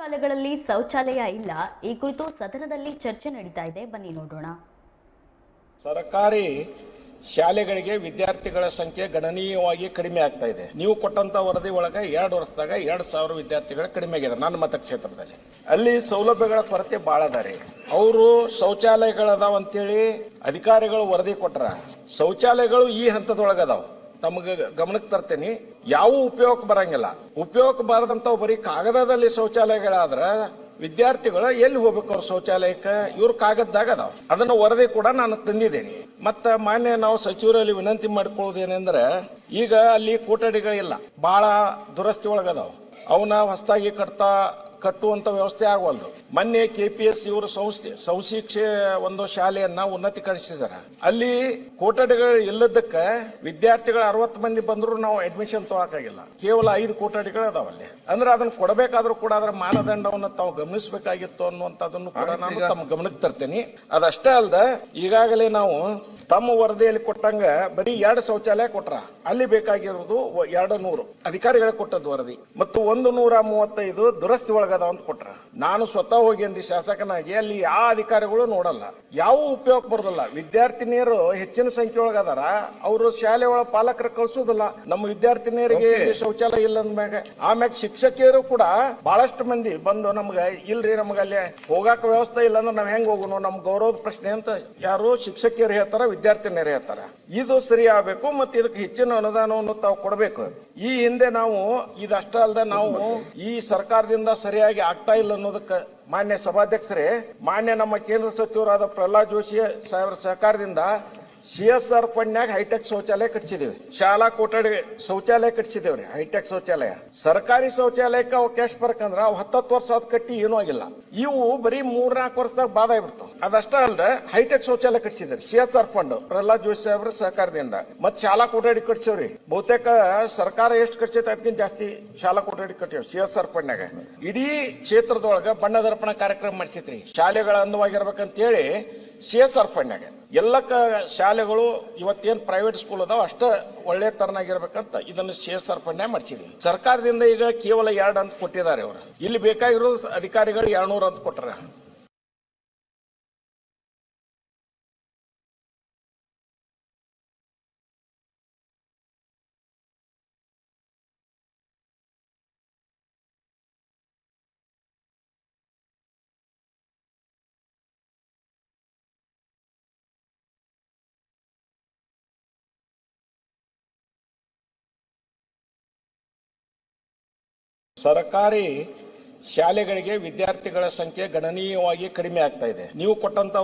ಶಾಲೆಗಳಲ್ಲಿ ಶೌಚಾಲಯ ಇಲ್ಲ. ಈ ಕುರಿತು ಸದನದಲ್ಲಿ ಚರ್ಚೆ ನಡೀತಾ ಇದೆ. ಬನ್ನಿ ನೋಡೋಣ. ಸರ್ಕಾರಿ ಶಾಲೆಗಳಿಗೆ ವಿದ್ಯಾರ್ಥಿಗಳ ಸಂಖ್ಯೆ ಗಣನೀಯವಾಗಿ ಕಡಿಮೆ ಆಗ್ತಾ ಇದೆ. ನೀವು ಕೊಟ್ಟಂತ ವರದಿ ಒಳಗೆ ಎರಡು ವರ್ಷದಾಗ ಎರಡು ಸಾವಿರ ವಿದ್ಯಾರ್ಥಿಗಳು ಕಡಿಮೆ ಆಗಿದೆ ನನ್ನ ಮತಕ್ಷೇತ್ರದಲ್ಲಿ. ಅಲ್ಲಿ ಸೌಲಭ್ಯಗಳ ಕೊರತೆ ಬಹಳ ಅದ ರೀ. ಅವರು ಶೌಚಾಲಯಗಳದಾವ ಅಂತೇಳಿ ಅಧಿಕಾರಿಗಳು ವರದಿ ಕೊಟ್ರ. ಶೌಚಾಲಯಗಳು ಈ ಹಂತದೊಳಗೆ ಅದಾವ. ತಮಗೆ ಗಮನಕ್ಕೆ ತರ್ತೇನೆ. ಯಾವ ಉಪಯೋಗಕ್ಕೆ ಬರಂಗಿಲ್ಲ. ಉಪಯೋಗಕ್ಕೆ ಬಾರದಂತ ಬರೀ ಕಾಗದದಲ್ಲಿ ಶೌಚಾಲಯಗಳಾದ್ರ ವಿದ್ಯಾರ್ಥಿಗಳು ಎಲ್ಲಿ ಹೋಗ್ಬೇಕು ಅವ್ರ ಶೌಚಾಲಯಕ್ಕೆ? ಇವ್ರ ಕಾಗದದಾಗ ಅದಾವ. ಅದನ್ನ ವರದಿ ಕೂಡ ನಾನು ತಂದಿದ್ದೇನೆ. ಮತ್ತ ಮಾನ್ಯ ನಾವು ಸಚಿವರಲ್ಲಿ ವಿನಂತಿ ಮಾಡ್ಕೊಳ್ಳೋದೇನೆಂದ್ರೆ, ಈಗ ಅಲ್ಲಿ ಕೊಠಡಿಗಳಿಲ್ಲ ಬಹಳ ದುರಸ್ತಿ ಒಳಗದಾವ. ಅವನ್ನ ಹೊಸದಾಗಿ ಕಟ್ತಾ ಕಟ್ಟುವಂತ ವ್ಯವಸ್ಥೆ ಆಗವಲ್ದು ಮೊನ್ನೆ ಕೆಪಿಎಸ್ ಇವರು ಸಂಸ್ಥೆ ಸಂಶಿಕ್ಷೆ ಒಂದು ಶಾಲೆಯನ್ನ ಉನ್ನತೀಕರಿಸಿದಾರೆ. ಅಲ್ಲಿ ಕೊಠಡಿಗಳು ಇಲ್ಲದಕ್ಕ ವಿದ್ಯಾರ್ಥಿಗಳು ಅರವತ್ತು ಮಂದಿ ಬಂದ್ರು ನಾವು ಅಡ್ಮಿಷನ್ ತಗೋಕಾಗಿಲ್ಲ. ಕೇವಲ ಐದು ಕೊಠಡಿಗಳು ಅದಾವಲ್ಲಿ ಅಂದ್ರೆ ಅದನ್ನ ಕೊಡಬೇಕಾದ್ರೂ ಕೂಡ ಅದರ ಮಾನದಂಡವನ್ನು ತಾವು ಗಮನಿಸಬೇಕಾಗಿತ್ತು ಅನ್ನುವಂಥದ್ದನ್ನು ಕೂಡ ನಾನು ತಮ್ಮ ಗಮನಕ್ಕೆ ತರ್ತೇನೆ. ಅದಷ್ಟೇ ಅಲ್ದ ಈಗಾಗಲೇ ನಾವು ತಮ್ಮ ವರದಿಯಲ್ಲಿ ಕೊಟ್ಟಂಗ ಬರೀ ಎರಡು ಶೌಚಾಲಯ ಕೊಟ್ರ. ಅಲ್ಲಿ ಬೇಕಾಗಿರೋದು ಎರಡು ನೂರು. ಅಧಿಕಾರಿಗಳ ಕೊಟ್ಟದ್ದು ವರದಿ. ಮತ್ತು ಒಂದು ನೂರ ಮೂವತ್ತೈದು ದುರಸ್ತಿ ಒಳಗದ ಅಂತ ಕೊಟ್ರ. ನಾನು ಸ್ವತಃ ಹೋಗಿ ಅಂದಿ ಶಾಸಕನಾಗಿ ಅಲ್ಲಿ ಯಾವ ಅಧಿಕಾರಿಗಳು ನೋಡಲ್ಲ. ಯಾವ ಉಪಯೋಗ ಬರೋದಿಲ್ಲ. ವಿದ್ಯಾರ್ಥಿನಿಯರು ಹೆಚ್ಚಿನ ಸಂಖ್ಯೆ ಒಳಗದಾರ. ಅವರು ಶಾಲೆ ಒಳಗ ಪಾಲಕರ ಕಳ್ಸೋದಿಲ್ಲ. ನಮ್ಮ ವಿದ್ಯಾರ್ಥಿನಿಯರಿಗೆ ಶೌಚಾಲಯ ಇಲ್ಲ ಅಂದ್ಮ್ಯಾಗ ಆಮ್ಯಾಗ ಶಿಕ್ಷಕಿಯರು ಕೂಡ ಬಹಳಷ್ಟು ಮಂದಿ ಬಂದು ನಮ್ಗ ಇಲ್ರಿ ನಮ್ಗ ಅಲ್ಲಿ ಹೋಗಾಕ ವ್ಯವಸ್ಥೆ ಇಲ್ಲ ಅಂದ್ರೆ ನಾವ್ ಹೆಂಗ್ ಹೋಗೋಣ? ನಮ್ ಗೌರವದ ಪ್ರಶ್ನೆ ಅಂತ ಯಾರು ಶಿಕ್ಷಕಿಯರು ಹೇಳ್ತಾರ ವಿದ್ಯಾರ್ಥಿನಿಯರು ನೆರೆಯತ್ತಾರೆ ಇದು ಸರಿ ಆಗ್ಬೇಕು ಮತ್ತೆ ಇದಕ್ಕೆ ಹೆಚ್ಚಿನ ಅನುದಾನವನ್ನು ತಾವು ಕೊಡಬೇಕು. ಈ ಹಿಂದೆ ನಾವು ಇದಷ್ಟ ಅಲ್ಲದೆ ನಾವು ಈ ಸರ್ಕಾರದಿಂದ ಸರಿಯಾಗಿ ಆಗ್ತಾ ಇಲ್ಲ ಅನ್ನೋದಕ್ಕೆ ಮಾನ್ಯ ಸಭಾಧ್ಯಕ್ಷರೇ, ಮಾನ್ಯ ನಮ್ಮ ಕೇಂದ್ರ ಸಚಿವರಾದ ಪ್ರಹ್ಲಾದ್ ಜೋಶಿ ಸಾಹೇಬರ ಸಹಕಾರದಿಂದ ಸಿ ಎಸ್ ಆರ್ ಫಂಡ್ನಾಗ ಹೈಟೆಕ್ ಶೌಚಾಲಯ ಕಟ್ಸಿದೇವೆ. ಶಾಲಾ ಕೊಠಡಿ ಶೌಚಾಲಯ ಕಟ್ಸಿದೇವ್ರಿ ಹೈಟೆಕ್ ಶೌಚಾಲಯ. ಸರ್ಕಾರಿ ಶೌಚಾಲಯಕ್ಕೆ ಅವ್ ಕ್ಯಾಶ್ ಬರ್ಕಂದ್ರ ಅವು ಹತ್ತತ್ತು ವರ್ಷ ಆದ್ ಕಟ್ಟಿ ಏನೂ ಆಗಿಲ್ಲ. ಇವು ಬರೀ ಮೂರ್ನಾಲ್ಕು ವರ್ಷದಾಗ ಬಾಧ ಆಗ್ಬಿಡ್ತಾವ. ಅದಷ್ಟ ಅಲ್ಲದೆ ಹೈಟೆಕ್ ಶೌಚಾಲಯ ಕಟ್ಸಿದ್ರಿ C S R fund Prahlad Joshi ಸಾಹೇಬ್ರ ಸಹಕಾರದಿಂದ. ಮತ್ ಶಾಲಾ ಕೊಠಡಿ ಕಟ್ಸೇವ್ರಿ. ಬಹುತೇಕ ಸರ್ಕಾರ ಎಷ್ಟು ಕಟ್ಸೈತೆ ಅದಕ್ಕಿಂತ ಜಾಸ್ತಿ ಶಾಲಾ ಕೊಠಡಿ ಕಟ್ಟಿವ್ ಸಿ ಎಸ್ ಆರ್ ಫಂಡ್ನಾಗ ಇಡೀ ಕ್ಷೇತ್ರದೊಳಗ ಬಣ್ಣದರ್ಪಣ ಕಾರ್ಯಕ್ರಮ ಮಾಡಿಸಿತ್ರಿ. ಶಾಲೆಗಳ ಅಂದವಾಗಿರ್ಬೇಕಂತ ಹೇಳಿ ಸಿ ಎಸ್ ಆರ್ ಫಂಡ್ನಾಗ ಎಲ್ಲ ಕ ಶಾಲೆಗಳು ಇವತ್ತೇನ್ ಪ್ರೈವೇಟ್ ಸ್ಕೂಲ್ ಅದಾವ, ಅಷ್ಟ ಒಳ್ಳೆ ತರನಾಗಿರ್ಬೇಕಂತ ಇದನ್ನು ಸಿ ಎಸ್ ಆರ್ ಮಾಡಿಸಿದ್ವಿ. ಸರ್ಕಾರದಿಂದ ಈಗ ಕೇವಲ ಎರಡು ಅಂತ ಕೊಟ್ಟಿದ್ದಾರೆ ಅವರು. ಇಲ್ಲಿ ಬೇಕಾಗಿರೋದು ಅಧಿಕಾರಿಗಳು ಎರಡ್ನೂರು ಅಂತ ಕೊಟ್ರ. ಸರ್ಕಾರಿ ಶಾಲೆಗಳಿಗೆ ವಿದ್ಯಾರ್ಥಿಗಳ ಸಂಖ್ಯೆ ಗಣನೀಯವಾಗಿ ಕಡಿಮೆ ಆಗ್ತಾ ಇದೆ. ನೀವು ಕೊಟ್ಟಂತ